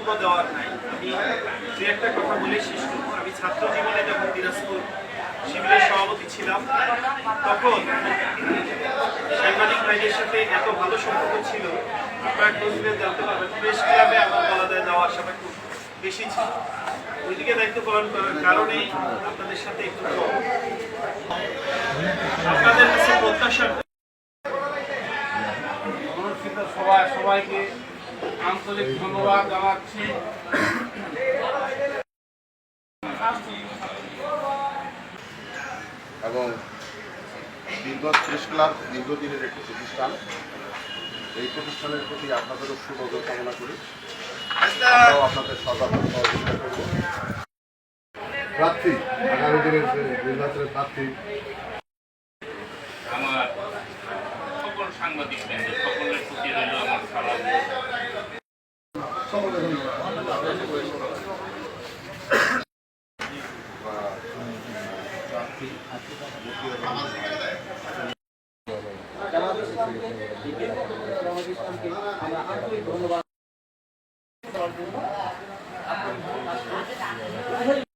বক্তব্য দেওয়ার নাই। আমি দু একটা কথা বলে শেষ করব। আমি ছাত্র জীবনে যখন দিনাজপুর শিবিরের সভাপতি ছিলাম, তখন সাংবাদিক ভাইদের সাথে এত ভালো সম্পর্ক ছিল, আপনারা খোঁজলে জানতে পারবেন, প্রেস ক্লাবে আমার বলাদায় যাওয়া আসাটা খুব বেশি ছিল। ওইদিকে দায়িত্ব পালন করার কারণেই আপনাদের সাথে একটু কম। আপনাদের কাছে প্রত্যাশা? সভায় সবাইকে আন্তরিক ধন্যবাদ জানাচ্ছি। এবং বিগত প্রেস ক্লাব দীর্ঘদিনের একটি প্রতিষ্ঠান। এই প্রতিষ্ঠানের প্রতি আপনাদেরও সুনজর কামনা করি। আমরাও আপনাদের সর্বাত্মক সহযোগিতা করব। প্রার্থী আগামী দিনের নির্বাচনের প্রার্থী। আমার সকল সাংবাদিক বৃন্দ সকলের প্রতি রইল আমার সালাম সকলে ধন্যবাদ জামাত ইসলামকে বিএনপি জামাত ইসলামকে আমরা আন্তরিক ধন্যবাদ দেওয়ার জন্য